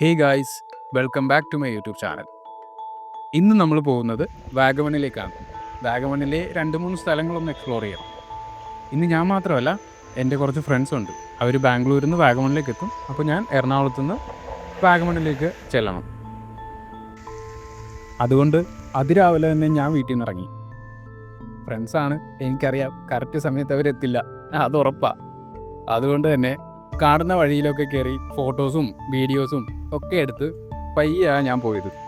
Hey guys welcome back to my YouTube channel ഇന്ന് നമ്മൾ പോകുന്നത് വാഗമണിലേക്കാണ് വാഗമണിലെ രണ്ട് മൂന്ന് സ്ഥലങ്ങളൊന്ന് എക്സ്പ്ലോർ ചെയ്യണം. ഇന്ന് ഞാൻ മാത്രമല്ല എന്റെ കുറച്ച് ഫ്രണ്ട്സ് ഉണ്ട്. അവർ ബാംഗ്ലൂരിൽ നിന്ന് വാഗമണിലേക്ക് എത്തും. അപ്പോൾ ഞാൻ എറണാകുളത്തു നിന്ന് വാഗമണിലേക്ക് ചെല്ലണം. അതുകൊണ്ട് അതിരാവിലെ തന്നെ ഞാൻ വീട്ടിൽ നിന്ന് ഇറങ്ങി. ഫ്രണ്ട്സാണ് എനിക്കറിയാം. കറക്റ്റ് സമയത്ത് അവരെത്തില്ല. അത് ഉറപ്പാണ് അതുകൊണ്ട് തന്നെ കാണുന്ന വഴിയിലൊക്കെ കയറി ഫോട്ടോസും വീഡിയോസും ഒക്കെ എടുത്ത് പയ്യാ ഞാൻ പോയത്.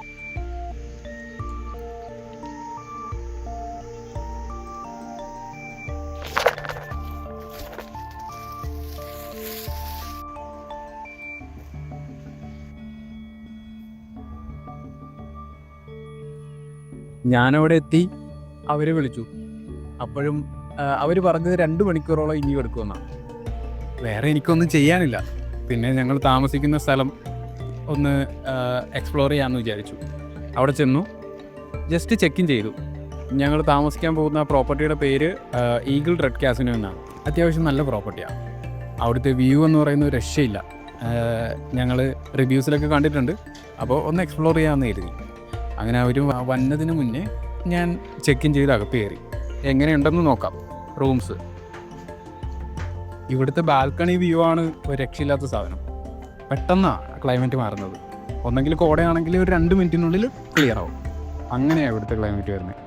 ഞാനവിടെ എത്തി. അവരെ വിളിച്ചു. അപ്പോഴും അവർ പറഞ്ഞത് രണ്ട് മണിക്കൂറോളം ഇനിയും എടുക്കുമെന്നാണ്. വേറെ എനിക്കൊന്നും ചെയ്യാനില്ല. പിന്നെ ഞങ്ങൾ താമസിക്കുന്ന സ്ഥലം ഒന്ന് എക്സ്പ്ലോർ ചെയ്യാമെന്ന് വിചാരിച്ചു. അവിടെ ചെന്നു. ജസ്റ്റ് ചെക്ക് ഇൻ ചെയ്തു. ഞങ്ങൾ താമസിക്കാൻ പോകുന്ന പ്രോപ്പർട്ടിയുടെ പേര് ഈഗിൾ റെഡ് കാസിനോ എന്നാണ്. അത്യാവശ്യം നല്ല പ്രോപ്പർട്ടിയാണ് അവിടുത്തെ വ്യൂ എന്ന് പറയുന്ന രക്ഷയില്ല. ഞങ്ങൾ റിവ്യൂസിലൊക്കെ കണ്ടിട്ടുണ്ട്. അപ്പോൾ ഒന്ന് എക്സ്പ്ലോർ ചെയ്യാമെന്ന് കരുതി. അങ്ങനെ അവർ വന്നതിന് മുന്നേ ഞാൻ ചെക്ക് ഇൻ ചെയ്ത് അകത്ത് കയറി. എങ്ങനെയുണ്ടെന്ന് നോക്കാം. റൂംസ് ഇവിടുത്തെ ബാൽക്കണി വ്യൂ ആണ് ഒരു രക്ഷയില്ലാത്ത സാധനം. പെട്ടെന്നാണ് ക്ലൈമറ്റ് മാറുന്നത്. ഒന്നെങ്കിൽ കോടയാണെങ്കിൽ ഒരു രണ്ട് മിനിറ്റിനുള്ളിൽ ക്ലിയർ ആവും. അങ്ങനെയാണ് ഇവിടുത്തെ ക്ലൈമറ്റ് വരുന്നത്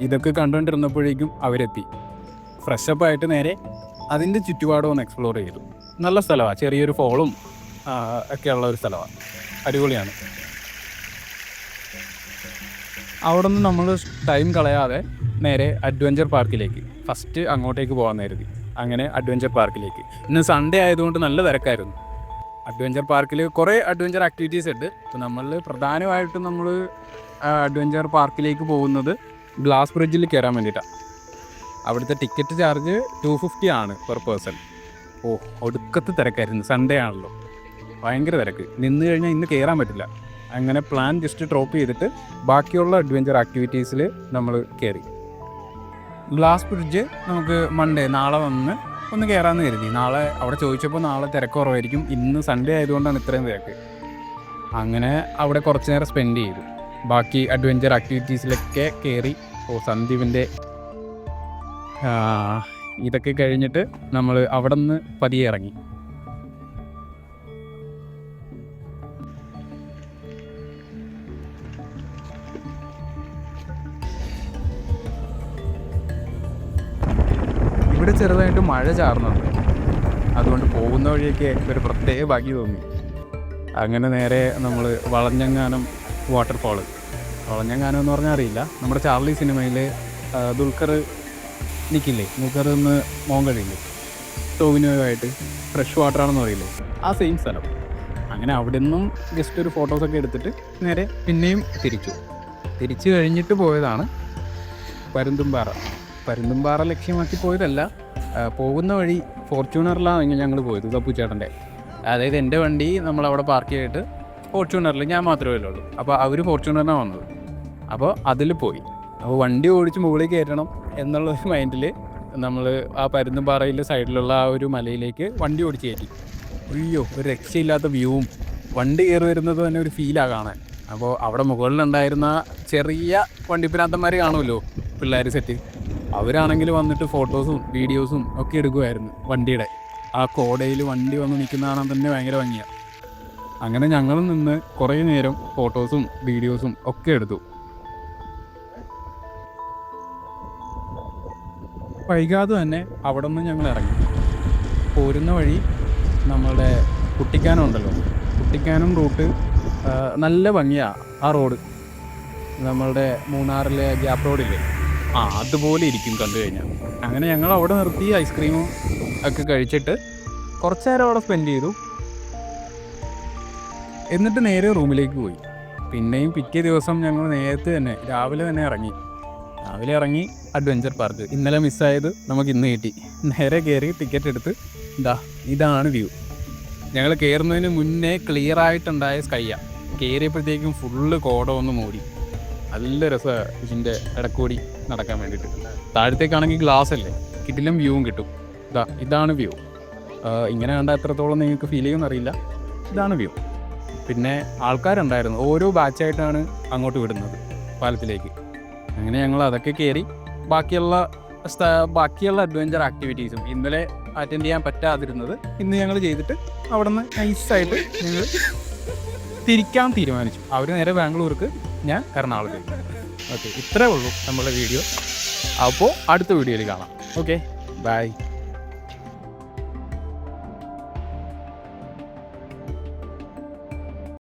ഇതൊക്കെ കണ്ടുകൊണ്ടിരുന്നപ്പോഴേക്കും അവരെത്തി. ഫ്രഷപ്പ് ആയിട്ട് നേരെ അതിന്റെ ചുറ്റുപാടും ഒന്ന് എക്സ്പ്ലോർ ചെയ്തു. നല്ല സ്ഥലമാണ് ചെറിയൊരു ഫോളും ഒക്കെയുള്ള ഒരു സ്ഥലമാണ് അടിപൊളിയാണ്. അവിടെ നിന്ന് നമ്മൾ ടൈം കളയാതെ നേരെ അഡ്വഞ്ചർ പാർക്കിലേക്ക് ഫസ്റ്റ് അങ്ങോട്ടേക്ക് പോകാൻ കരുതി അങ്ങനെ അഡ്വഞ്ചർ പാർക്കിലേക്ക് ഇന്ന് സൺഡേ ആയതുകൊണ്ട് നല്ല തിരക്കായിരുന്നു. അഡ്വഞ്ചർ പാർക്കിൽ കുറേ അഡ്വഞ്ചർ ആക്ടിവിറ്റീസ് ഉണ്ട്. അപ്പോൾ നമ്മൾ പ്രധാനമായിട്ടും നമ്മൾ അഡ്വഞ്ചർ പാർക്കിലേക്ക് പോകുന്നത് ഗ്ലാസ് ബ്രിഡ്ജിൽ കയറാൻ വേണ്ടിയിട്ടാണ് അവിടുത്തെ ടിക്കറ്റ് ചാർജ് ടു ഫിഫ്റ്റി ആണ് പെർ പേഴ്സൺ ഓ ഒടുക്കത്ത് തിരക്കായിരുന്നു. സൺഡേ ആണല്ലോ. ഭയങ്കര തിരക്ക്. നിന്ന് കഴിഞ്ഞാൽ ഇന്ന് കയറാൻ പറ്റില്ല. അങ്ങനെ പ്ലാൻ ജസ്റ്റ് ഡ്രോപ്പ് ചെയ്തിട്ട് ബാക്കിയുള്ള അഡ്വഞ്ചർ ആക്ടിവിറ്റീസിൽ നമ്മൾ കയറി ഗ്ലാസ് ബ്രിഡ്ജ് നമുക്ക് മൺഡേ നാളെ വന്ന് ഒന്ന് കയറാമെന്ന് കരുതി. നാളെ അവിടെ ചോദിച്ചപ്പോൾ നാളെ തിരക്ക് കുറവായിരിക്കും. ഇന്ന് സൺഡേ ആയതുകൊണ്ടാണ് ഇത്രയും തിരക്ക്. അങ്ങനെ അവിടെ കുറച്ച് നേരം സ്പെൻഡ് ചെയ്തു. ബാക്കി അഡ്വഞ്ചർ ആക്ടിവിറ്റീസിലൊക്കെ കയറി ഓ സന്ദീപിന്റെ ഇതൊക്കെ കഴിഞ്ഞിട്ട് നമ്മൾ അവിടെ നിന്ന് പതിയെ ഇറങ്ങി. ഇവിടെ ചെറുതായിട്ട് മഴ ചാർന്നുണ്ട്. അതുകൊണ്ട് പോകുന്ന വഴിയൊക്കെ ഒരു പ്രത്യേക ഭാഗ്യം തോന്നി. അങ്ങനെ നേരെ നമ്മൾ വളഞ്ഞങ്ങാനം വാട്ടർഫാൾ വളഞ്ഞങ്ങാനം എന്ന് പറഞ്ഞാൽ അറിയില്ല. നമ്മുടെ ചാർലി സിനിമയിൽ ദുൽഖർ നിൽക്കില്ലേ ദുൽഖർ ഒന്ന് മോൻ കഴിയില്ലേ? ടോവിനോയുമായിട്ട് ഫ്രഷ് വാട്ടറാണെന്ന് പറയില്ലേ ആ സെയിം സ്ഥലം. അങ്ങനെ അവിടെ നിന്നും ജസ്റ്റ് ഒരു ഫോട്ടോസൊക്കെ എടുത്തിട്ട് നേരെ പിന്നെയും തിരിച്ചു. തിരിച്ചു കഴിഞ്ഞിട്ട് പോയതാണ് പരുന്തുംപാറ. പരുന്തുംപാറ ലക്ഷ്യമാക്കി പോയതല്ല പോകുന്ന വഴി ഫോർച്യൂണറിലാണ് ഞങ്ങൾ പോയത് തപ്പുച്ചേട്ടന്റെ അതായത് എന്റെ വണ്ടി നമ്മളവിടെ പാർക്ക് ചെയ്തിട്ട് ഫോർച്യൂണറിൽ ഞാൻ മാത്രമേ ഉള്ളൂ അപ്പോൾ അവർ ഫോർച്യൂണറിനാണ് വന്നത്. അപ്പോൾ അതിൽ പോയി. അപ്പോൾ വണ്ടി ഓടിച്ച് മുകളിൽ കയറ്റണം എന്നുള്ള ഒരു മൈൻഡിൽ നമ്മൾ ആ പരുന്തുംപാറയിലെ സൈഡിലുള്ള ആ ഒരു മലയിലേക്ക് വണ്ടി ഓടിച്ച് കയറ്റി. അയ്യോ ഒരു രക്ഷയില്ലാത്ത വ്യൂവും. വണ്ടി കയറി വരുന്നത് തന്നെ ഒരു ഫീലാണ് കാണാൻ. അപ്പോൾ അവിടെ മുകളിലുണ്ടായിരുന്ന ചെറിയ വണ്ടിപ്പിനാത്തന്മാർ കാണുമല്ലോ പിള്ളേർ സെറ്റ് അവരാണെങ്കിൽ വന്നിട്ട് ഫോട്ടോസും വീഡിയോസും ഒക്കെ എടുക്കുമായിരുന്നു വണ്ടിയുടെ. ആ കോടയിൽ വണ്ടി വന്ന് നിൽക്കുന്ന കാണാൻ തന്നെ ഭയങ്കര ഭംഗിയാണ് അങ്ങനെ ഞങ്ങൾ നിന്ന് കുറേ നേരം ഫോട്ടോസും വീഡിയോസും ഒക്കെ എടുത്തു. വൈകാതെ തന്നെ അവിടെ നിന്ന് ഞങ്ങൾ ഇറങ്ങി. പോരുന്ന വഴി നമ്മളുടെ കുട്ടിക്കാനം ഉണ്ടല്ലോ. കുട്ടിക്കാനം റൂട്ട് നല്ല ഭംഗിയാണ് ആ റോഡ്. നമ്മളുടെ മൂന്നാറിലെ ഗ്യാപ് റോഡില്ലേ? ആ അതുപോലെ ഇരിക്കും കണ്ടു കഴിഞ്ഞാൽ. അങ്ങനെ ഞങ്ങൾ അവിടെ നിർത്തി ഐസ്ക്രീമും ഒക്കെ കഴിച്ചിട്ട് കുറച്ച് നേരം അവിടെ സ്പെൻഡ് ചെയ്തു. എന്നിട്ട് നേരെ റൂമിലേക്ക് പോയി. പിന്നെയും പിറ്റേ ദിവസം ഞങ്ങൾ നേരത്തെ തന്നെ രാവിലെ തന്നെ ഇറങ്ങി. രാവിലെ ഇറങ്ങി അഡ്വഞ്ചർ പാർക്ക് ഇന്നലെ മിസ്സായത് നമുക്ക് ഇന്ന് കിട്ടി. നേരെ കയറി ടിക്കറ്റ് എടുത്ത് ഇതാ ഇതാണ് വ്യൂ ഞങ്ങൾ കയറുന്നതിന് മുന്നേ ക്ലിയർ ആയിട്ടുണ്ടായ സ്കൈയാണ് കയറിയപ്പോഴത്തേക്കും ഫുള്ള് കോട ഒന്ന് മൂടി. നല്ല രസമാണ് ഇതിന്റെ ഇടക്കൂടി നടക്കാൻ വേണ്ടിയിട്ട്. താഴത്തേക്കാണെങ്കിൽ ഗ്ലാസ് അല്ലേ? കിട്ടിലും വ്യൂവും കിട്ടും. ഇതാ ഇതാണ് വ്യൂ ഇങ്ങനെ കണ്ട എത്രത്തോളം നിങ്ങൾക്ക് ഫീൽ ചെയ്യുമെന്ന് അറിയില്ല. ഇതാണ് വ്യൂ പിന്നെ ആൾക്കാരുണ്ടായിരുന്നു. ഓരോ ബാച്ചായിട്ടാണ് അങ്ങോട്ട് വിടുന്നത് പാലത്തിലേക്ക്. അങ്ങനെ ഞങ്ങൾ അതൊക്കെ കയറി ബാക്കിയുള്ള ബാക്കിയുള്ള അഡ്വഞ്ചർ ആക്ടിവിറ്റീസും ഇന്നലെ അറ്റൻഡ് ചെയ്യാൻ പറ്റാതിരുന്നത് ഇന്ന് ഞങ്ങൾ ചെയ്തിട്ട് അവിടെ നിന്ന് നൈസായിട്ട് ഞങ്ങൾ തിരിക്കാൻ തീരുമാനിച്ചു. അവർ നേരെ ബാംഗ്ലൂർക്ക് ഞാൻ എറണാകുളത്തേക്ക് ഓക്കെ ഇത്രേ ഉള്ളൂ നമ്മുടെ വീഡിയോ അപ്പോൾ അടുത്ത വീഡിയോയിൽ കാണാം. Okay bye